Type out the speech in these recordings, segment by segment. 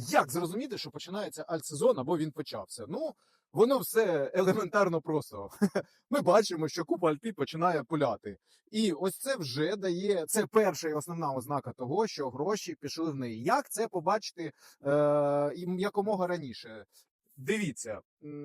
Як зрозуміти, що починається альтсезон або він почався? Ну, воно все елементарно просто. Ми бачимо, що купа альти починає пуляти. І ось це вже дає це перша і основна ознака того, що гроші пішли в неї. Як це побачити е, якомога раніше? Дивіться,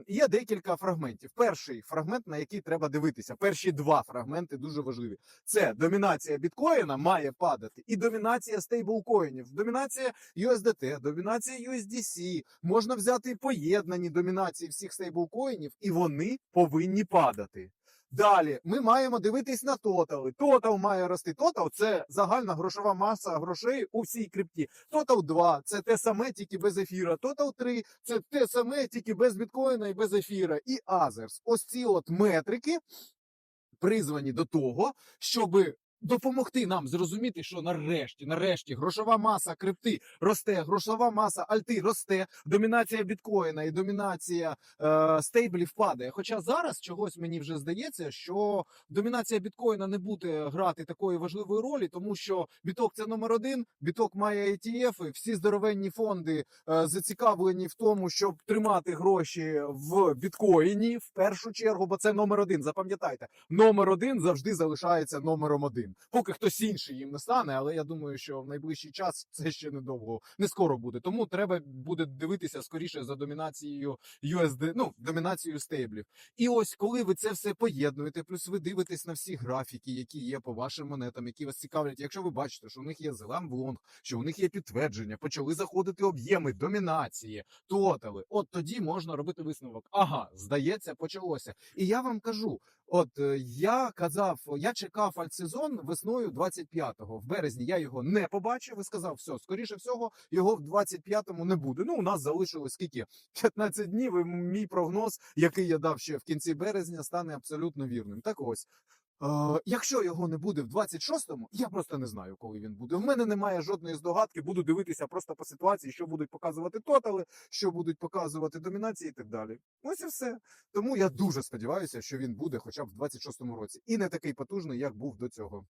є декілька фрагментів. Перший фрагмент, на який треба дивитися. Перші два фрагменти дуже важливі. Це домінація біткоїна має падати, і домінація стейблкоїнів. Домінація USDT, домінація USDC. Можна взяти поєднані домінації всіх стейблкоїнів, і вони повинні падати. Далі ми маємо дивитись на тотали. Тотал має рости. Тотал це загальна грошова маса грошей у всій крипті. Тотал 2 це те саме, тільки без ефіра. Тотал 3 це те саме, тільки без біткоїна і без ефіра. І Азерс. Ось ці от метрики призвані до того, щоби. Допомогти нам зрозуміти, що нарешті, нарешті, грошова маса крипти росте, грошова маса альти росте, домінація біткоїна і домінація е, стейблів падає. Хоча зараз чогось мені вже здається, що домінація біткоїна не буде грати такої важливої ролі, тому що біток це номер один. Біток має ETF, всі здоровенні фонди е, зацікавлені в тому, щоб тримати гроші в біткоїні в першу чергу, бо це номер один. Запам'ятайте, номер один завжди залишається номером один. Поки хтось інший їм не стане, але я думаю, що в найближчий час це ще недовго, не скоро буде. Тому треба буде дивитися скоріше за домінацією USD, ну домінацією стейблів. І ось коли ви це все поєднуєте, плюс ви дивитесь на всі графіки, які є по вашим монетам, які вас цікавлять. Якщо ви бачите, що у них є зелам лонг, що у них є підтвердження, почали заходити об'єми домінації, тотали. От тоді можна робити висновок. Ага, здається, почалося. І я вам кажу: от е, я казав, я чекав альтсезон весною 25-го. В березні я його не побачив і сказав, все, скоріше всього, його в 25-му не буде. Ну, у нас залишилось скільки 15 днів. І мій прогноз, який я дав ще в кінці березня, стане абсолютно вірним. Так ось. Е, якщо його не буде в 26-му, я просто не знаю, коли він буде. В мене немає жодної здогадки. Буду дивитися просто по ситуації, що будуть показувати тотали, що будуть показувати домінації і так далі. Ось і все. Тому я дуже сподіваюся, що він буде хоча б в 26-му році, і не такий потужний, як був до цього.